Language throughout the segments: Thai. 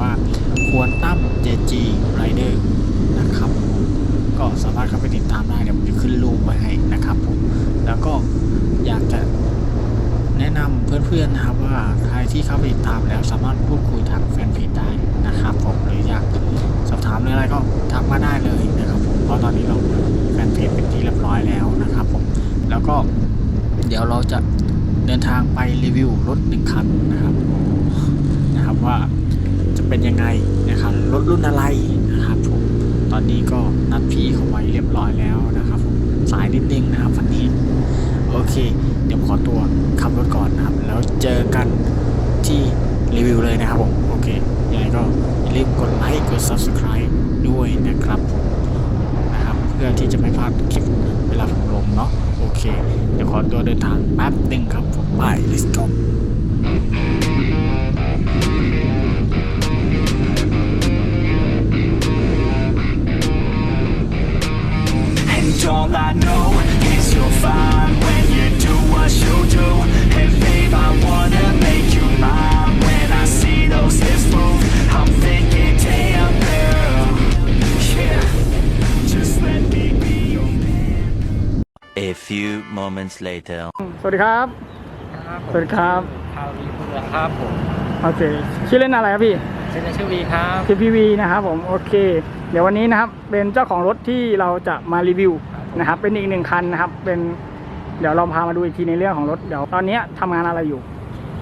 ว่าควรตั้ม JG Rider นะครับผมก็สามารถเข้าไปติดตามได้เดี๋ยวผมจะขึ้นรูปไว้ให้นะครับผมแล้วก็อยากจะแนะนำเพื่อนๆนะครับว่าใครที่เข้าไปติดตามแล้วสามารถพูดคุยทางแฟนเพจได้นะครับผมหรืออยากสอบถามเรื่องอะไรก็ทักมาได้เลยนะครับผมเพราะตอนนี้เราแฟนเพจเป็นที่เรียบร้อยแล้วนะครับผมแล้วก็เดี๋ยวเราจะเดินทางไปรีวิวรถหนึ่งคันนะครับนะครับว่า เป็นยังไงนะครับรถรุ่นอะไรนะครับผมตอนนี้ก็นัดพี่เขาไว้เรียบร้อยแล้วนะครับผมสายนิดนึงนะครับวันนี้โอเค เดี๋ยวขอตัวขับรถก่อนนะครับ แล้วเจอกันที่รีวิวเลยนะครับผมโอเคยังไงก็อย่าลืมกดไลค์กด subscribe ด้วยนะครับผมนะครับ เพื่อที่จะไม่พลาดคลิปเวลาผมลงเนาะโอเค เดี๋ยวขอตัวเดินทางแป๊บหนึ่งครับผมไป let's go all I know is you'll find when you do what you do. And babe, I wanna make you mine. When I see those hips move, I'm thinking, damn girl, yeah. Just let me be your man. A few moments later. สวัสดีครับครับสวัสดีครับคาวีเมืองครับผมโอเค ชื่อเล่นอะไรครับพี่ ชื่อชื่อวีครับ คือพีวีนะครับผม โอเค เดี๋ยววันนี้นะครับ เป็นเจ้าของรถที่เราจะมารีวิว นะครับ เป็นอีกหนึ่งคันนะครับ เป็นเดี๋ยวเราพามาดูอีกทีในเรื่องของรถเดี๋ยวตอนนี้ทำงานอะไรอยู่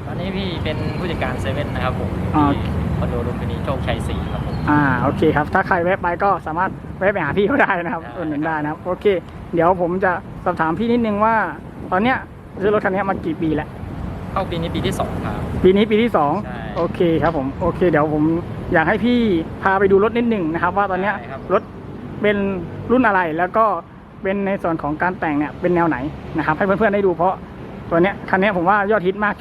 ตอนนี้พี่เป็นผู้จัดการเซเว่นนะครับผมอ่าที่คอนโดลุมพินีโชคชัยสี่ครับผม อ่าโอเคครับ ถ้าใครแวะไปก็สามารถแวะไปหาพี่เขาได้นะครับได้ อุดหนุนได้นะครับ โอเค เดี๋ยวผมจะสอบถามพี่นิดนึงว่า ตอนเนี้ยซื้อรถคันนี้มากี่ปีแล้ว เข้าปีนี้ปีที่สองครับ ปีนี้ปีที่สองใช่โอเคครับผม โอเค เดี๋ยวผมอยากให้พี่พาไปดูรถนิดหนึ่งนะครับ ว่าตอนเนี้ยได้ครับ รถเป็นรุ่นอะไรแล้วก็ เป็นในส่วนของการแต่งเนี่ยเป็นแนวไหนนะครับให้เพื่อนๆได้ดูเพราะตัวเนี้ยคันเนี้ยผมว่ายอดฮิตมาก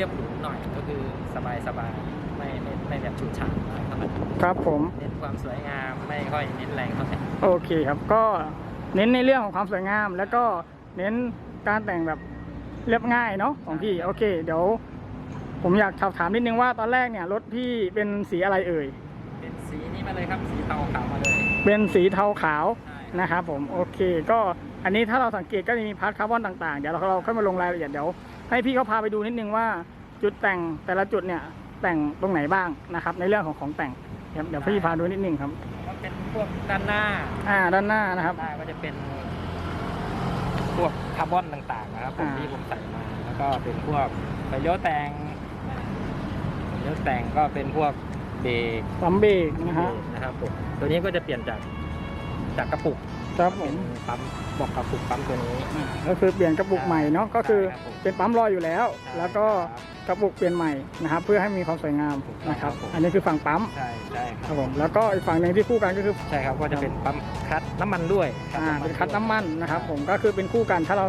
รียบเรียบๆหรูหน่อยก็คือสบายสบายๆไม่ไม่ไม่แบบฉูดฉาดมากเท่าไหร่ครับผมเน้นความสวยงามไม่ค่อยเน้นแรงเท่าไหร่โอเคครับก็เน้นในเรื่องของความสวยงาม แล้วก็เน้นการแต่งแบบเรียบง่ายเนาะของพี่โอเค เดี๋ยว ผมอยากสอบถามนิดนึงว่าตอนแรกเนี่ยรถพี่เป็นสีอะไรเอ่ยเป็นสีนี้มาเลยครับสีเทาขาวมาเลย เป็นสีเทาขาวใช่ นะครับผมโอเค ก็อันนี้ถ้าเราสังเกตก็จะมีพาร์ทคาร์บอนต่างๆ เดี๋ยวเราเราค่อยมาลงรายละเอียดเดี๋ยวให้พี่เขาพาไปดูนิดนึงว่าจุดแต่งแต่ละจุดเนี่ยแต่งตรงไหนบ้างนะครับ ในเรื่องของของแต่งครับเดี๋ยวพี่พาดูนิดนึงครับก็เป็นพวกด้านหน้า อ่าด้านหน้านะครับด้านหน้าก็จะเป็นพวกคาร์บอนต่างๆนะครับผมอ่าที่ผมใส่มาแล้วก็เป็นพวกไฟเลี้ยวแต่งไฟเลี้ยวแต่งก็เป็นพวกเบรกปั๊มเบรกนะฮะนะครับผมตัวนี้ก็จะเปลี่ยนจาก จากกระปุกครับผเป็มนปั๊มบอกกระปุกปั๊มตัวนี้อ่าก็คือเปลี่ยนกระปุกใหม่เนาะก็คือใช่ครับผมเป็นปั๊มลอยอยู่แล้ว แล้วก็กระปุกเปลี่ยนใหม่นะครับเพื่อให้มีความสวยงามนะครับครับผมอันนี้คือฝั่งปั๊มใช่ใช่คครัรับบผมแล้วก็อีกฝั่งหนึ่งที่คู่กันก็คือใช่ครับก็จะเป็นปั๊มคัดน้ำมันด้วยอ่าเป็นคัดน้ำมันนะครับผมก็คือเป็นคู่กันถ้าเรา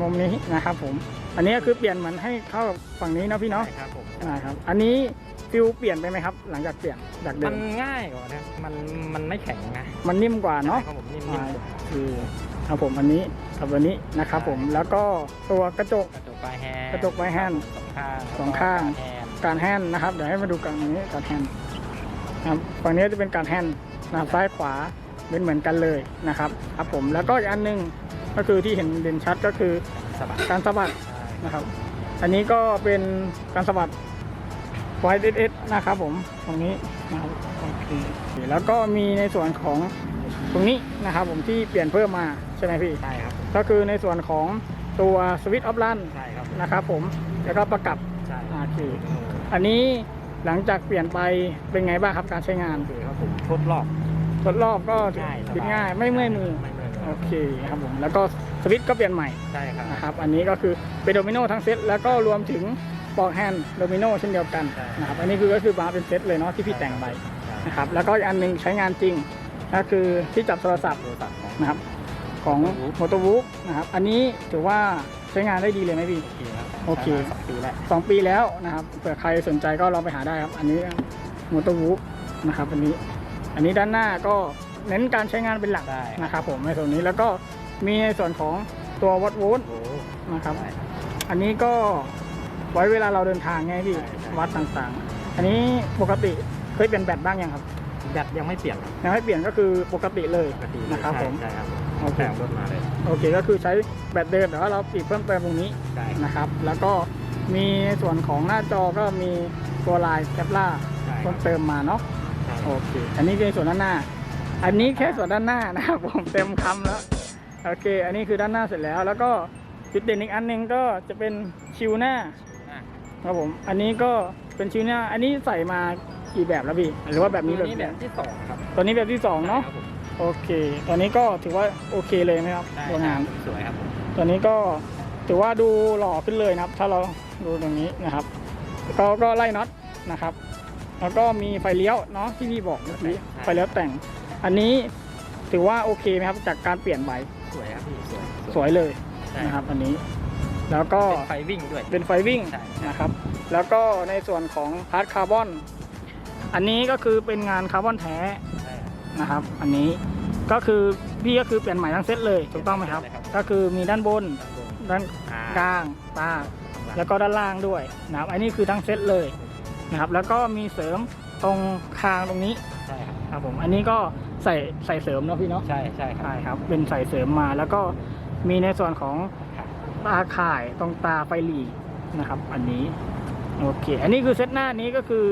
มุมนี้นะครับผมอันนี้ก็คือเปลี่ยนเหมือนให้เข้ากับฝั่งนี้เนาะพี่เนาะใช่ครับผมนะครับอันนี้ ฟิลเปลี่ยนไปไหมครับ หลังจากเปลี่ยนจากเดิมันมง่ายกว่านะมันมันไม่แข็งนะมันนิ่มกว่าเนาะใช่ครับผมนิ่มๆอ่ากว่าคือครับผมอันนี้กับตัวนี้นะครับผมแล้วก็ตัวกระจก กระจกปลายแฮนด์กระจกปลายแฮนด์สองข้างสองข้าง แล้วก็ปลยแฮนด์การแฮนด์นะครับ เดี๋ยวให้มาดูกันอันนี้การแฮนด์นะครับฝั่งนี้จะเป็นการแฮนด์นะครับซ้ายขวาเป็นเหมือนกันเลยนะครับครับผมแล้วก็อีกอันหนึงก็คือที่เห็นเด่นชัดก็คือสะบัดการสะบัดใช่นะครับ อันนี้ก็เป็นการสะบัด ไวเอสเอสนะครับผมตรงนี้นะครับโอเคแล้วก็มีในส่วนของตรงนี้นะครับผมที่เปลี่ยนเพิ่มมาใช่ไหมพี่ใช่ครับก็คือในส่วนของตัวสวิตช์ออฟลันใช่ครับนะครับผมแล้วก็ประกับใช่โอเคอันนี้หลังจากเปลี่ยนไปเป็นไงบ้างครับการใช้งานโอเคครับผมทดลอกทดรอบก็ง่ายสบติดง่ายไม่เมื่อยมือไม่เมื่อยมือโอเคครับผมแล้วก็สวิตช์ก็เปลี่ยนใหม่ใช่ครับนะครับอันนี้ก็คือเป็นโดมิโนทั้งเซตแล้วก็รวมถึง ปอกแฮนด์โดมิโนเช่นเดียวกันใช่นะครับอันนี้คือก็คือมาเป็นเซตเลยเนาะที่พี่แต่งไปใช่นะครับแล้วก็อีกอันหนึงใช้งานจริงก็คือที่จับโทรศัพท์โทรศัพท์ของนะครับของ Motobook โมโตบุ๊กนะครับอันนี้ถือว่าใช้งานได้ดีเลยไหมพี่โอเคครับโอเคใช้มาสองปีแล้วสองปีแล้วนะครับเผื่อใครสนใจก็ลองไปหาได้ครับอันนี้มอเตอร์วูฟนะครับอันนี้อันนี้ด้านหน้าก็เน้นการใช้งานเป็นหลักได้นะครับผมในส่วนนี้แล้วก็มีในส่วนของตัววัดโวลต์โอ้โหนะครับได้อันนี้ก็ ไว้เวลาเราเดินทางไงพี่ใช่ใช่วัดต่างๆ อันนี้ปกติเคยเปลี่ยนแบตบ้างยังครับแบตยังไม่เปลี่ยนครับยังไม่เปลี่ยนก็คือปกติเลยปกตินะครับผมใช่ครับผมโอเคแต่งรถมาเลยโอเคก็คือใช้แบตเดิมแต่ว่าเราติดเพิ่มเติมตรงนี้ได้นะครับ แล้วก็มีส่วนของหน้าจอก็มีตัวลายแคปล่าใช่คเพิ่รับมเติมมาเนาะใช่โอเค อันนี้คือส่วนด้านหน้า อันนี้แค่ส่วนด้านหน้านะครับผมเต็มคำแล้วโอเค อันนี้คือด้านหน้าเสร็จแล้ว แล้วก็จุดเด่นอีกอันหนึงก็จะเป็น ชิวหน้าอะครับผม อันนี้ก็เป็นชิวหน้า อันนี้ใส่มากี่แบบแล้วพี่ หรือว่าแบบนี้ตัวแบบนี้เดีแบยวบที่สองครับตัวนี้แบบที่สองเนาะครับผมโอเค ตอนนี้ก็ถือว่าโอเคเลยนะครับได้ตัวงานสวยครับผมตัวนี้ก็ถือว่าดูหล่อขึ้นเลยนะครับ ถ้าเราดูตรงนี้นะครับก็ก็ไล่น็อตนะครับ แล้วก็มีไฟเลี้ยวเนาะที่พี่บอกเมื่อกี้ไฟเลี้ยวแต่ง อันนี้ถือว่าโอเคไหมครับจากการเปลี่ยนใบสวยครับพี่สวยสวยเลยใช่นะครับ อันนี้ แล้วก็เป็นไฟวิ่งด้วยเป็นไฟวิ่งใช่นะครับ แล้วก็ในส่วนของพาร์ทคาร์บอน อันนี้ก็คือเป็นงานคาร์บอนแท้ใช่ครับนะครับ อันนี้ก็คือพี่ก็คือเปลี่ยนใหม่ทั้งเซตเลยถูกต้องไหมครับเปลี่ยนใหม่เลยครับก็คือมีด้านบนด้านบนด้านอ่ากลางตาแล้วก็ด้านล่างด้วยนะครับ อันนี้คือทั้งเซตเลยนะครับ แล้วก็มีเสริมตรงคางตรงนี้ใช่ครับครับผมอันนี้ก็ใส่ใส่เสริมเนาะพี่เนาะใช่ใช่ครับใช่ครับ เป็นใส่เสริมมาแล้วก็มีในส่วนของ ตาข่ายตรงตาไฟหลีนะครับ อันนี้โอเค อันนี้คือเซตหน้านี้ก็คือ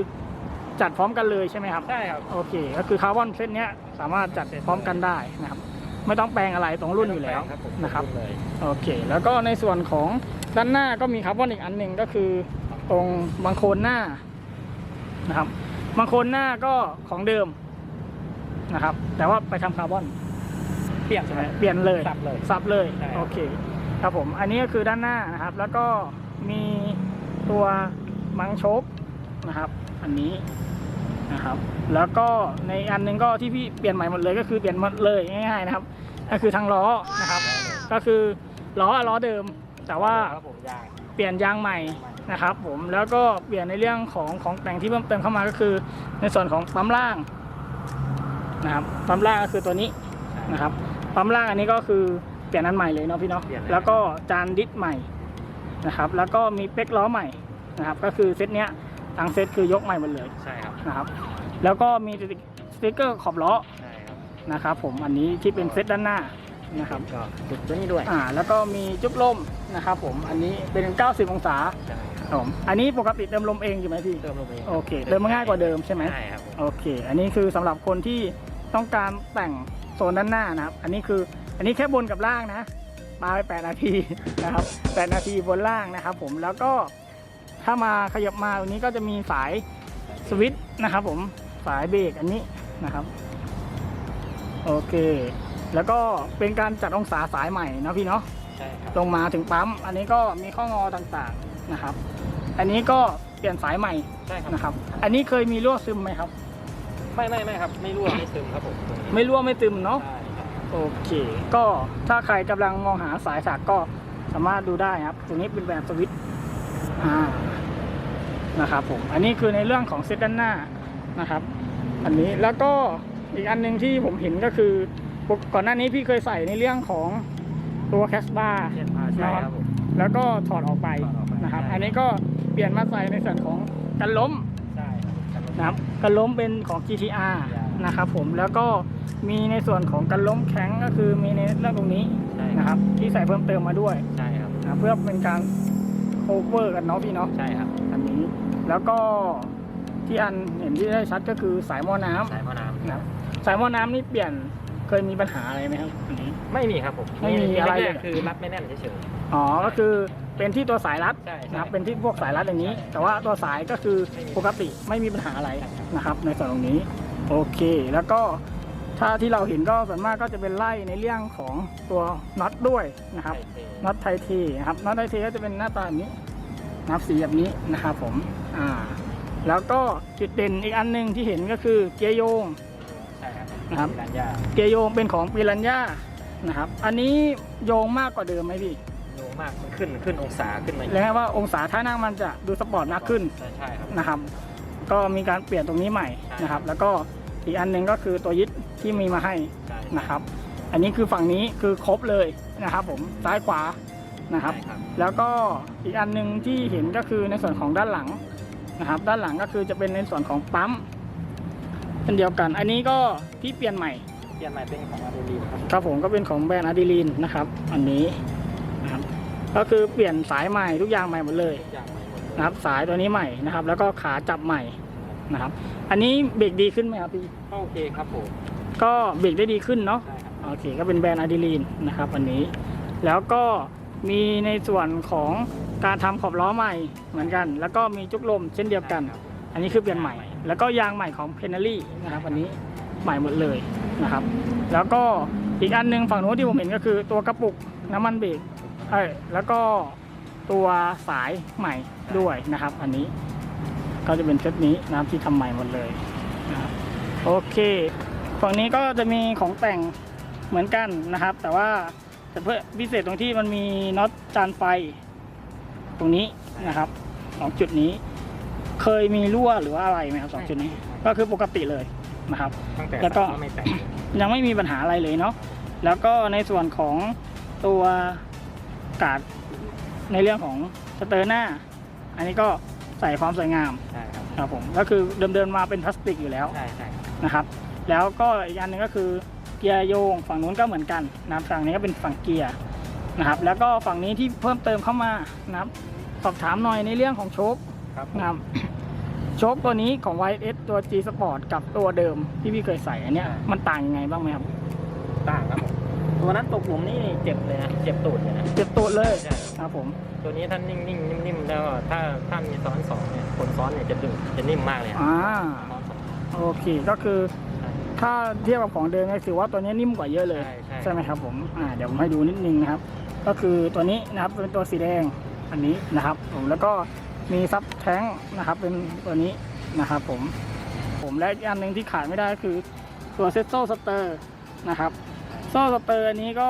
จัดพร้อมกันเลยใช่ไหมครับใช่ครับโอเค ก็คือคาร์บอนเซตเนี้ยสามารถจัดพร้อมกันได้นะครับ ไม่ต้องแปลงอะไรตรงรุ่นอยู่แล้วครับผมนะครับเลยโอเค แล้วก็ในส่วนของด้านหน้าก็มีคาร์บอนอีกอันหนึ่งก็คือตรงบังโคลนหน้านะครับบังโคลนหน้าก็ของเดิมนะครับ แต่ว่าไปทำคาร์บอนเปลี่ยนใช่ใช่ไหไหมมเปลี่ยนเลยสับเลยสับเลยใช่ครับโอเค ครับผมอันนี้ก็คือด้านหน้านะครับ แล้วก็มีตัวมังชกนะครับ อันนี้นะครับ แล้วก็ในอันหนึงก็ที่พี่เปลี่ยนใหม่หมดเลยก็คือเปลี่ยนหมดเลยง่ายๆนะครับ ก็คือทางล้อนะครับ ก็คือล้ออะล้อเดิม แต่ว่าเปลี่ยนยางใหม่นะครับ ผมแล้วก็เปลี่ยนในเรื่องของของแต่งที่เพิ่มเติมเข้ามาก็คือ ในส่วนของปั๊มล่างนะครับปั๊มล่างก็คือตัวนี้นะครับปั๊มล่างอันนี้ก็คือ เปลี่ยนอันใหม่เลยเนาะพี่เนาะเปลี่ยนเลย แล้วก็จานดิสใหม่นะครับ แล้วก็มีเป๊กล้อใหม่นะครับ ก็คือเซตเนี้ยทั้งเซตคือยกใหม่หมดเลยใช่ครับนะครับ แล้วก็มีสติ๊กเกอร์ขอบล้อใช่ครับนะครับ ผมอันนี้ที่เป็นเซตด้านหน้านะครับ ก็จุดตัวนี้ด้วยอ่าแล้วก็มีจุ๊บลมนะครับ ผมอันนี้เป็น 90 องศาใช่ครับครับผมอันนี้ปกติเติมลมเองอยู่ไหมพี่ เติมลงไปโอเคเติมมาง่ายกว่าเดิมใช่ไหม ใช่ครับผมโอเค อันนี้คือสำหรับคนที่ต้องการแต่งโซนด้านหน้านะครับ อันนี้คือ อันนี้แค่บนกับล่างนะปาไป8นาทีนะครับ8นาทีบนล่างนะครับ ผมแล้วก็ถ้ามาขยับมาตรงนี้ก็จะมีสายสวิตช์นะครับ ผมสายเบรกอันนี้นะครับ โอเค แล้วก็เป็นการจัดองศาสายใหม่นะพี่เนาะใช่ครับลงมาถึงปั๊ม อันนี้ก็มีข้องอต่างๆนะครับ อันนี้ก็เปลี่ยนสายใหม่ใช่ครับนะครับ อันนี้เคยมีรั่วซึมไหมครับ ไม่ไม่ไม่ครับ ไม่รั่วไม่ซึมครับผมตรงนี้ไม่รั่วไม่ซึมเนาะใช่ครับ โอเค ก็ถ้าใครกำลังมองหาสายสากก็สามารถดูได้ครับตัวนี้เป็นแบบสวิตช์อ่านะครับผม อันนี้คือในเรื่องของเซตด้านหน้านะครับ อันนี้แล้วก็อีกอันหนึ่งที่ผมเห็นก็คือปกก่อนหน้านี้พี่เคยใส่ในเรื่องของตัวแคสบาร์เช่นอ่าใช่ครับผมแล้วก็ถอดออกไปถอดออกไปนะครับใช่อันนี้ก็เปลี่ยนมาใส่ในส่วนของกันล้มใช่ครับนะครับกันล้มเป็นของ GTR ใช่นะครับผมแล้วก็ มีในส่วนของกันล้มแข็งก็คือมีในเรื่องตรงนี้ใช่นะครับ ที่ใส่เพิ่มเติมมาด้วยใช่ครับนะเพื่อเป็นการโคเวอร์กันเนาะพี่เนาะใช่ครับอันนี้แล้วก็ที่อันเห็นที่ได้ชัดก็คือสายหม้อน้ำสายพ่อน้ำนะครับสายหม้อน้ำนี่เปลี่ยนเคยมีปัญหาอะไรไหมครับอันนี้ ไม่มีครับผมไม่มีอะไรเลย แกๆคือรัดไม่แน่นเฉย อ๋อ ก็คือเป็นที่ตัวสายรัดใช่ใช่นะครับ เป็นที่พวกสายรัดอย่างนี้ ใช่แต่ว่าตัวสายก็คือปกติไม่มีปัญหาอะไรนะครับ ในส่วนตรงนี้ โอเค แล้วก็ ถ้าที่เราเห็นก็ส่วนมากก็จะเป็นไล่ในเรื่องของตัวน็อตด้วยนะๆครับใช่น็อตไทเทนะครับน็อตไทเทก็จะเป็นหน้าตาแบบนี้นะครับสีแบบนี้นะครับผมอ่าแล้วก็จุดเด่นอีกอันหนึ่งที่เห็นก็คือเกียร์โยงใช่ครับนะครับร้านยาเกียร์โยงเป็นของปิรันย่านะครับ อันนี้โยงมากกว่าเดิมไหมพี่โยงมากมันขึ้นขึ้นองศาขึ้นมาอีกแล้วว่าองศาท่านั่งมันจะดูสปอร์ตมากขึ้นใช่ใช่ครับนะครับ ก็มีการเปลี่ยนตรงนี้ใหม่นะครับ แล้วก็ อีกอันหนึ่งก็คือตัวยึดที่มีมาให้ใช่นะครับ อันนี้คือฝั่งนี้คือครบเลยนะครับ ผมซ้ายขวานะครับใช่ครับ แล้วก็อีกอันหนึ่งที่เห็นก็คือในส่วนของด้านหลังนะครับ ด้านหลังก็คือจะเป็นในส่วนของปั๊มเช่นเดียวกัน อันนี้ก็ที่เปลี่ยนใหม่เปลี่ยนใหม่เป็นของอารูลีครับครับผมก็เป็นของแบรนด์อะดรีลีนนะครับ อันนี้นะครับก็คือเปลี่ยนสายใหม่ทุกอย่างใหม่หมดเลยทุกอย่างใหม่หมดเลยนะครับ สายตัวนี้ใหม่นะครับ แล้วก็ขาจับใหม่ นะครับ อันนี้เบรกดีขึ้นไหมครับพี่ก็โอเคครับผมก็เบรกได้ดีขึ้นเนาะใช่ครับโอเคก็เป็นแบรนด์อะดรีลีนนะครับอันนี้ แล้วก็มีในส่วนของการทำขอบล้อใหม่เหมือนกัน แล้วก็มีจุกลมเช่นเดียวกันอันนี้คือเปลี่ยนใหม่ แล้วก็ยางใหม่ของเพนนารี่นะครับอันนี้ใหม่หมดเลยนะครับ แล้วก็อีกอันหนึงฝั่งโน้นที่ผมเห็นก็คือตัวกระปุกน้ำมันเบรกเอ้ยแล้วก็ตัวสายใหม่ด้วยนะครับ อันนี้ ก็จะเป็นเซตนี้นะครับที่ทำใหม่หมดเลยนะครับโอเคฝั่งนี้ก็จะมีของแต่งเหมือนกันนะครับ แต่ว่าจะเพื่อพิเศษตรงที่มันมีน็อตจานไฟ ตรงนี้นะครับสองจุดนี้ เคยมีรั่วหรือว่าอะไรไหมครับสองจุดนี้ ก็คือปกติเลยนะครับตั้งแต่แล้วก็สายไม่แต่งยังไม่มีปัญหาอะไรเลยเนาะแล้วก็ในส่วนของตัวกาดในเรื่องของสเตอร์หน้า อันนี้ก็ ใส่ความสวยงามใช่ครับครับผมก็คือเดิมๆมาเป็นพลาสติกอยู่แล้วใช่ใช่ครับนะครับ แล้วก็อีกอันหนึงก็คือเกียร์โยงฝั่งนู้นก็เหมือนกันนะครับฝั่งนี้ก็เป็นฝั่งเกียร์นะครับ แล้วก็ฝั่งนี้ที่เพิ่มเติมเข้ามานะครับสอบถามหน่อยในเรื่องของโชคครับผมนะครับโชคตัวนี้ของ YS ตัว G Sport กับตัวเดิมที่พี่เคยใส่อันเนี้ยมันต่างยังไงบ้างไหมครับ ต่างครับผมตั วนั้นตกหลุมนี่เจ็บเลยนะ เจ็บตูดเลยนะ เจ็บตัวเลยใช่ครับผม ตัวนี้ท่านนิ่งๆนิ่มๆแล้วก็ถ้าถ้ามีซ้อนสองเนี่ยคนซ้อนเนี่ยจะดึงจะนิ่มมากเลยครับอ่าซ้อนสองโอเคก็คือถ้าเทียบกับของเดิมเนี่ยถือว่าตัวนี้นิ่มกว่าเยอะเลยใช่ใช่ใช่ไหมครับผมอ่าเดี๋ยวผมให้ดูนิดนึงนะครับ ก็คือตัวนี้นะครับเป็นตัวสีแดงอันนี้นะครับ ผมแล้วก็มีซับแท้งนะครับ เป็นตัวนี้นะครับผมผมและอีกอันหนึ่งที่ขาดไม่ได้ก็คือตัวเซตโซ่สเตอร์นะครับ โซ่สเตอร์อันนี้ก็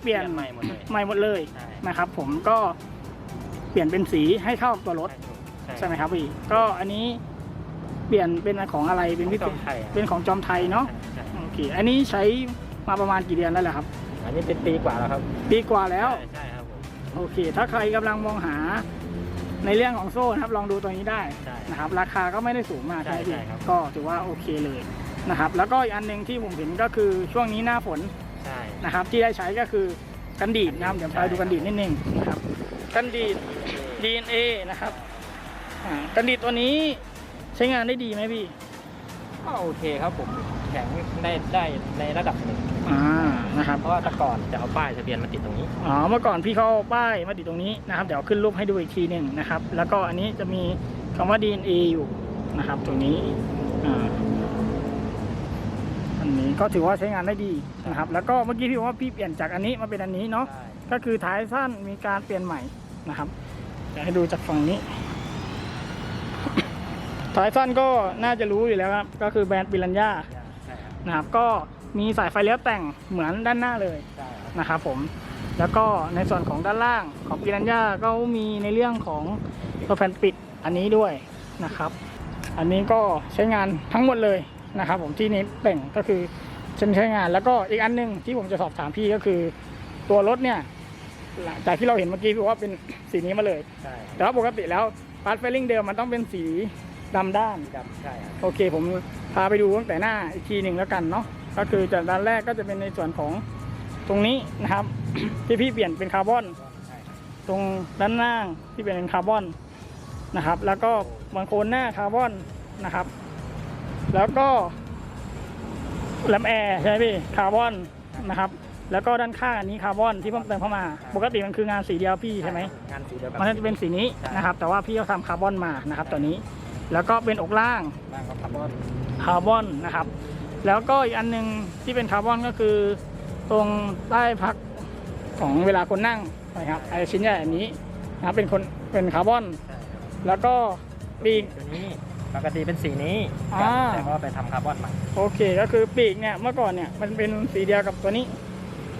เปลี่ยนใหม่หมดเลยใหม่หมดเลยใช่ นะครับ ผมก็เปลี่ยนเป็นสีให้เข้ากับตัวรถใช่ไหมครับพี่ก็อันนี้เปลี่ยนเป็นของอะไรเป็นพิจเศอมษไทยอะเป็นของจอมไทยเนาะใช่โอเคอันนี้ใช้มาประมาณกี่เดือนแล้วแหละครับ อันนี้เป็นปีกว่าแล้วครับปีกว่าแล้วใช่ใช่ครับผมโอเค ถ้าใครกำลังมองหาในเรื่องของโซ่นะครับ ลองดูตัวนี้ได้ใช่ นะครับ ราคาก็ไม่ได้สูงมากใช่ใช่ไหมพี่ใช่ครับ ก็ถือว่าโอเคเลยนะครับ แล้วก็อีกอันหนึ่งที่ผมเห็นก็คือช่วงนี้หน้าฝน ใช่นะครับที่ได้ใช้ก็คือกันดีดนะครับเดี๋ยวไปดูกันดีดนิดนึงนะครับกันดีด DNA นะครับอ่ากันดีดตัวนี้ใช้งานได้ดีไหมพี่ก็โอเคครับผมแข็งได้ได้ในระดับหนึ่งอ่านะครับ เพราะว่าแต่ก่อนจะเอาป้ายทะเบียนมาติดตรงนี้ อ๋อเมื่อก่อนพี่เขาเอาป้ายมาติดตรงนี้นะครับ เดี๋ยวขึ้นรูปให้ดูอีกทีหนึ่งนะครับ แล้วก็อันนี้จะมีคำว่า DNA อยู่นะครับ ตรงนี้อ่าอั นนี้ก็ถือว่าใช้งานได้ดีนะครับ แล้วก็เมื่อกี้พี่บอกว่าพี่เปลี่ยนจากอันนี้มาเป็นอันนี้เนาะใช่ก็คือท้ายสั้นมีการเปลี่ยนใหม่นะครับเดี๋ยวให้ดูจากฝั่งนี้ ท้ายสั้นก็น่าจะรู้อยู่แล้วครับ ก็คือแบรนด์ปิรันย่าใช่ครับนะครับ ก็มีสายไฟเลี้ยวแต่งเหมือนด้านหน้าเลยใช่ครับนะครับผม แล้วก็ในส่วนของด้านล่างของปิรันย่าก็มีในเรื่องของตัวแผ่นปิดอันนี้ด้วยนะครับ อันนี้ก็ใช้งานทั้งหมดเลย นะครับผมที่นี้แต่งก็คือฉันใช้งาน แล้วก็อีกอันหนึงที่ผมจะสอบถามพี่ก็คือ ตัวรถเนี่ยหลังจากที่เราเห็นเมื่อกี้พี่บอกว่าเป็นสีนี้มาเลยใช่แต่ว่าปกติแล้วพาร์ทเฟลลิ่งเดิมมันต้องเป็นสีดำด้านดำใช่ครับโอเค ผมพาไปดูตั้งแต่หน้าอีกทีหนึ่งแล้วกันเนาะก็คือจากด้านแรกก็จะเป็นในส่วนของตรงนี้นะครับ ที่พี่เปลี่ยนเป็นคาร์บอนใช่ครับตรงด้านล่างที่เป็นคาร์บอนนะครับ แล้วก็บางโคนหน้าคาร์บอนนะครับ แล้วก็แลมแอร์ใช่ไหมพี่คาร์บอนนะครับ แล้วก็ด้านข้างอันนี้คาร์บอนที่เพิ่มเติมเข้ามา ปกติมันคืองานสีเดียวพี่ใช่ไหมงานสีเดียวกัมันจะเป็นสีนี้นะครับ แต่ว่าพี่เขาทำคาร์บอนมานะครับ ตัวนี้ แล้วก็เป็นอกล่างบ้างก็คาร์บอนคาร์บอนนะครับ แล้วก็อีกอันหนึงที่เป็นคาร์บอนก็คือ ตรงใต้พักของเวลาคนนั่งนะครับไอชิ้นใหญ่อันนี้นะครับเป็นคนเป็นคาร์บอนใช่ครับแล้วก็ปีกตัวนี้ ปกติเป็นสีนี้อ่า แต่ก็ไปทำคาร์บอนใหม่โอเคก็คือปีกเนี่ยเมื่อก่อนเนี่ยมันเป็นสีเดียวกับตัวนี้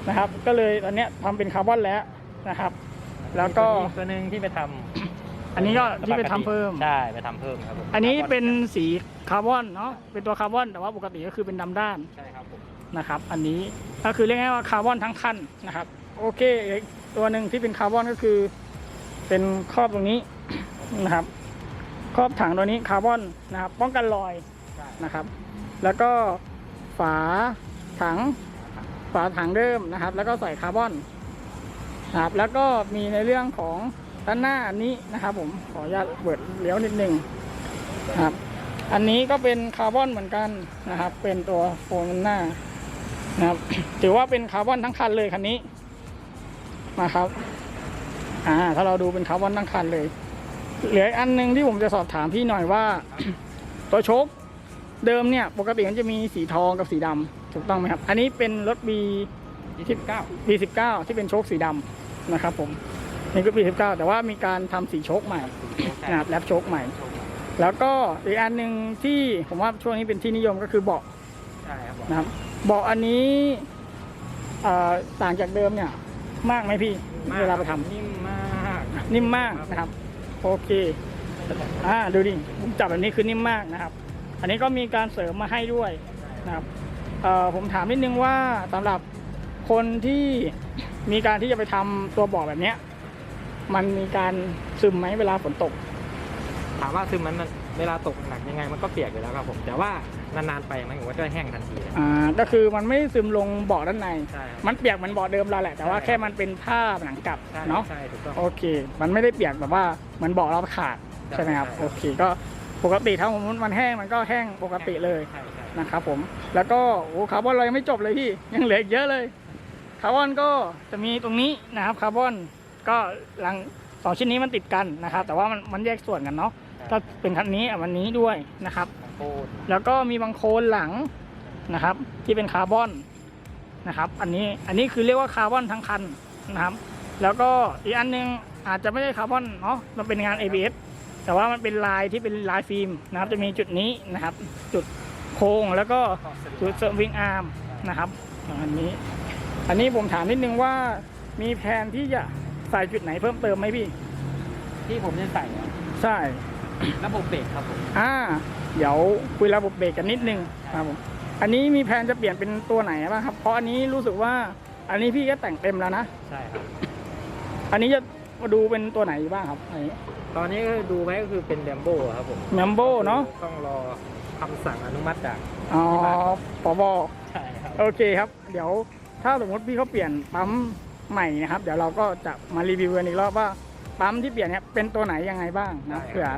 นะครับ ก็เลยตอนเนี้ยทำเป็นคาร์บอนแล้วนะครับ แล้วก็ตัวหนึ่งที่ไปทำอันนี้ก็ที่ไปทำเพิ่ม ใช่ไปทำเพิ่มครับผมอันนี้เป็นสีคาร์บอนเนาะเป็นตัวคาร์บอนแต่ว่าปกติก็คือเป็นดำด้านใช่ครับผมนะครับ อันนี้ก็คือเรียกง่ายๆว่าคาร์บอนทั้งคันนะครับ โอเคอีกตัวหนึ่งที่เป็นคาร์บอนก็คือ เป็นครอบตรงนี้นะครับ ครอบถังตัวนี้คาร์บอนนะครับ ป้องกันรอยนะครับ แล้วก็ฝาถังฝาถังเดิมนะครับ แล้วก็ใส่คาร์บอนนะครับแล้วก็มีในเรื่องของด้านหน้าอันนี้นะครับผมขออนุญาตเปิดเลี้ยวนิดนึงนะครับอันนี้ก็เป็นคาร์บอนเหมือนกันนะครับ เป็นตัวโฟมหน้านะครับ ถือว่าเป็นคาร์บอนทั้งคันเลยคันนี้นะครับ อ่า ถ้าเราดูเป็นคาร์บอนทั้งคันเลย เหลืออีกอันหนึงที่ผมจะสอบถามพี่หน่อยว่า ตัวโชคเดิมเนี่ย ปกติมันจะมีสีทองกับสีดำถูกต้องไหมครับ อันนี้เป็นรถ B ยี่สิบเก้า B19 ที่เป็นโชคสีดำนะครับผมนี่ก็ B19 แต่ว่ามีการทำสีโชคใหม่นะครับแลปโชคใหม่ แล้วก็อีกอันหนึ่งที่ผมว่าช่วงนี้เป็นที่นิยมก็คือเบาะใช่ครับผมนะครับเบาะอันนี้เอ่อต่างจากเดิมเนี่ย มากไหมพี่เวลาไปทำนิ่มมากนิ่มมากนะครับ โอเค อ่าดูดิผมจับแบบนี้คือนิ่มมากนะครับ อันนี้ก็มีการเสริมมาให้ด้วยนะครับเอ่อผมถามนิดนึงว่าสำหรับคนที่มีการที่จะไปทำตัวบ่อแบบเนี้ย มันมีการซึมไหมเวลาฝนตก ถามว่าซึมมันเวลาตกหนักยังไงมันก็เปียกอยู่แล้วครับผมแต่ว่า นานๆไปมันก็จะแห้งทันทีเลย อ่าก็คือมันไม่ซึมลงเบาะด้านใน ใช่ครับมันเปียกเหมือนเบาะเดิมเราแหละ แต่ว่าแค่มันเป็นผ้าหนังกลับใช่เนาะ ใช่ถูกต้อง โอเค มันไม่ได้เปียกแบบว่าเหมือนเบาะเราขาดใช่ไหมครับ ใช่โอเค ก็ปกติถ้ามันแห้งมันก็แห้งปกติเลยใช่ใช่นะครับผม แล้วก็โอ้คาร์บอนเรายังไม่จบเลยพี่ ยังเหลืออีกเยอะเลย คาร์บอนก็จะมีตรงนี้นะครับ คาร์บอนก็หลังสองชิ้นนี้มันติดกันนะครับ แต่ว่ามันมันแยกส่วนกันเนาะ ก็เป็นคันนี้อะวันนี้ด้วยนะครับ โคตรแล้วก็มีบางโคนหลังนะครับ ที่เป็นคาร์บอนนะครับ อันนี้อันนี้คือเรียกว่าคาร์บอนทั้งคันนะครับ แล้วก็อีกอันหนึงอาจจะไม่ใช่คาร์บอนเนาะมันเป็นงาน ABS แต่ว่ามันเป็นลายที่เป็นลายฟิล์มนะครับ จะมีจุดนี้นะครับ จุดโค้งแล้วก็จุดเสริมวิงอาร์มนะครับอันนี้ อันนี้ผมถามนิดนึงว่ามีแผนที่จะใส่จุดไหนเพิ่มเติมไหมพี่ ที่ผมจะใส่อะใช่ ระบบเบรกครับผม อ่า เดี๋ยวคุยระบบเบรกกันนิดนึงครับผมอันนี้มีแผนจะเปลี่ยนเป็นตัวไหนบ้างครับ เพราะอันนี้รู้สึกว่าอันนี้พี่ก็แต่งเต็มแล้วนะใช่ครับอันนี้จะมาดูเป็นตัวไหนบ้างครับอันนี้ตอนนี้ก็ดูไว้ก็คือเป็นแลมโบครับผมแมมโบเนาะต้องรอคำสั่งอนุมัติจากอ๋อปบใช่ครับโอเคครับ เดี๋ยวถ้าสมมติพี่เขาเปลี่ยนปั๊มใหม่นะครับ เดี๋ยวเราก็จะมารีวิวกันอีกรอบว่าปั๊มที่เปลี่ยนเนี่ยเป็นตัวไหนยังไงบ้างนะเผื่อ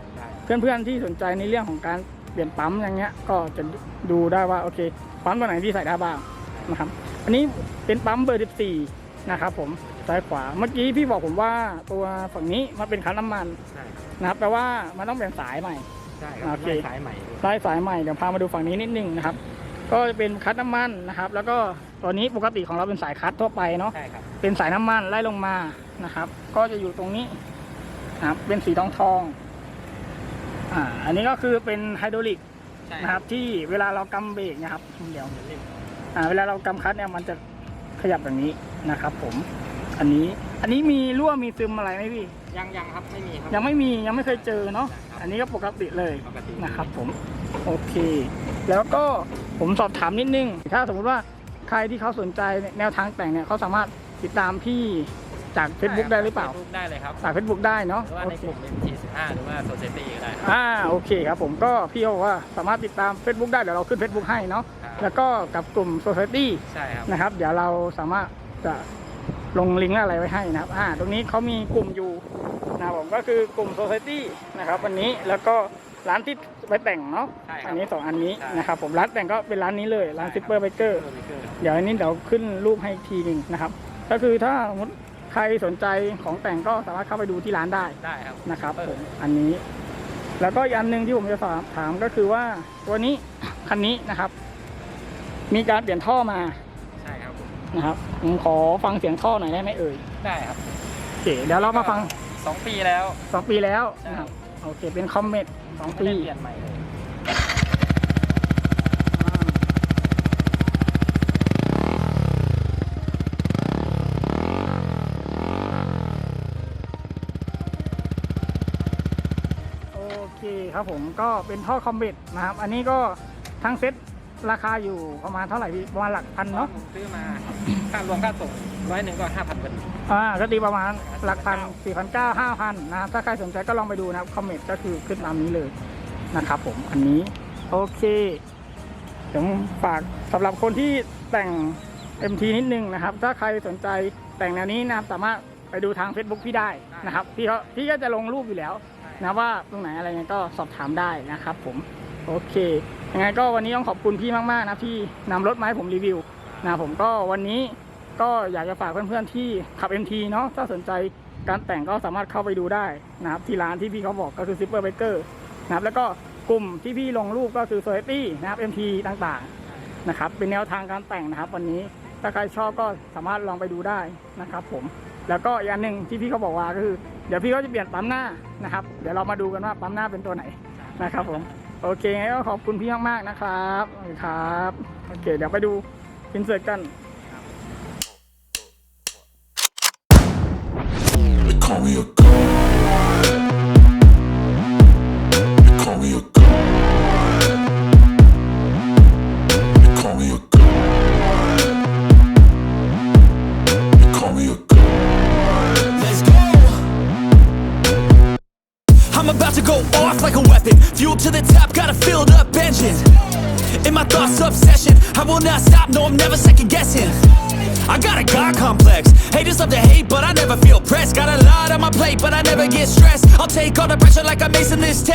ได้เพื่อนๆที่สนใจในเรื่องของการ เปลี่ยนปั๊มอย่างเงี้ย ก็จะดูได้ว่าโอเคปั๊มตัวไหนที่ใส่ได้บ้างนะครับ อันนี้เป็นปั๊มเบอร์ 14 นะครับผมซ้ายขวา เมื่อกี้พี่บอกผมว่าตัวฝั่งนี้มันเป็นคันน้ำมันใช่ครับนะครับแปลว่ามันต้องเปลี่ยนสายใหม่ ใช่ครับโอเคได้สายใหม่ด้วยไล่สายใหม่เดี๋ยวพามาดูฝั่งนี้นิดนึงนะครับ ก็จะเป็นคัดน้ำมันนะครับ แล้วก็ตัวนี้ปกติของเราเป็นสายคัดทั่วไปเนาะ ใช่ครับ เป็นสายน้ำมันไล่ลงมานะครับ ก็จะอยู่ตรงนี้นะครับเป็นสีทองทองๆ อ่าอันนี้ก็คือเป็นไฮดรอลิกใช่นะครับที่เวลาเรากำเบรกนะครับเดี๋ยวอ่าเวลาเรากำคลัดเนี่ยมันจะขยับแบบนี้นะครับ ผม อันนี้อันนี้มีรั่วมีซึมอะไรไหมพี่ ยังยังครับไม่มีครับยังไม่มียังไม่เคยเจอเนาะครับอันนี้ก็ปกติเลยปกตินะครับ ผมโอเค แล้วก็ผมสอบถามนิดนึง ถ้าสมมติว่าใครที่เขาสนใจแนวทางแต่งเนี่ยเขาสามารถติดตามพี่ จาก Facebook ได้หรือเปล่า Facebook ได้เลยครับจาก Facebook ได้เนาะหรือว่าโอในเคกลุ่ม MT15 หรือว่า Society ก็ได้ครับ อ่าโอเคครับผมก็พี่เขาบอกว่าสามารถติดตาม Facebook ได้เดี๋ยวเราขึ้น Facebook ให้เนาะครับ แล้วก็กับกลุ่ม Society ใช่ครับ นะครับ เดี๋ยวเราสามารถจะลงลิงก์อะไรไว้ให้นะครับ อ่า ตรงนี้เขามีกลุ่มอยู่นะครับผมก็คือกลุ่ม Society นะครับ วันนี้แล้วก็ร้านที่ไปแต่งเนาะใช่ครับอันนี้สองอันนี้ใช่ นะครับผมร้านแต่งก็เป็นร้านนี้เลยร้านใช่ซิปคเปรัอบร์ไบเกอร์เออเออเดี๋ยวอันนี้เดี๋ยวขึ้นรูปให้อีกทีหนึ่งนะครับ ก็คือถ้าสมมติ ใครสนใจของแต่งก็สามารถเข้าไปดูที่ร้านได้ได้ครับ นะครับเออผมอันนี้ แล้วก็อีกอันหนึ่งที่ผมจะสอบถามก็คือว่าตัวนี้คันนี้นะครับ มีการเปลี่ยนท่อมาใช่ครับผมนะครับผมขอฟังเสียงท่อหน่อยได้ไหมเอ่ยได้ครับโอเคเดี๋ยวเรามาฟังสองปีแล้วสองปีแล้วใช่นะครับโอเคเป็นคอมเมนต์สองไม่ปีได้เปลี่ยนใหม่เลย คครับผมก็เป็นท่อคอมเมนต์นะครับ อันนี้ก็ทั้งเซ็ตราคาอยู่ประมาณเท่าไหร่พี่ประมาณหลักพันเนาะผมซื้อมาค่ารวมค่าส่งร้อยหนึ่งก็ห้าพันบาทอ่าก็ตีประมาณหลักพันสี่พันเก้าห้าพันนะครับถ้าใครสนใจก็ลองไปดูนะครับคอมเมนต์ก็คือขึ้นตามนี้เลยนะครับผมอันนี้โอเคเดี๋ยวฝากสำหรับคนที่แต่ง MT นิดนึงนะครับ ถ้าใครสนใจแต่งแนวนี้นะครับสามารถไปดูทาง Facebook พี่ได้นะครับพี่เขาพี่ก็จะลงรูปอยู่แล้ว นะว่าตรงไหนอะไรเงี้ยก็สอบถามได้นะครับผมโอเคยังไงก็วันนี้ต้องขอบคุณพี่มากๆนะที่นำรถมาให้ผมรีวิวนะผมก็วันนี้ก็อยากจะฝากเพื่อนๆที่ขับ MT เนาะถ้าสนใจการแต่งก็สามารถเข้าไปดูได้นะครับที่ร้านที่พี่เขาบอกก็คือ Super Biker นะครับแล้วก็กลุ่มที่พี่ลงรูปก็คือ Society นะครับ MT ต่างๆนะครับเป็นแนวทางการแต่งนะครับ วันนี้ถ้าใครชอบก็สามารถลองไปดูได้นะครับผมแล้วก็อีกอันหนึ่งที่พี่เขาบอกว่าก็คือ เดี๋ยวพี่เขาจะเปลี่ยนปั๊มหน้านะครับ เดี๋ยวเรามาดูกันว่าปั๊มหน้าเป็นตัวไหนนะครับผมโอเคงั้นก็ขอบคุณพี่มากๆนะครับครับโอเค เดี๋ยวไปดูอินเสิร์ตกันค Thoughts, obsession. I will not stop, no, I'm never second guessing. I got a God complex. Haters love to hate, but I never feel pressed. Got a lot on my plate, but I never get stressed. I'll take all the pressure like I'm acing this test.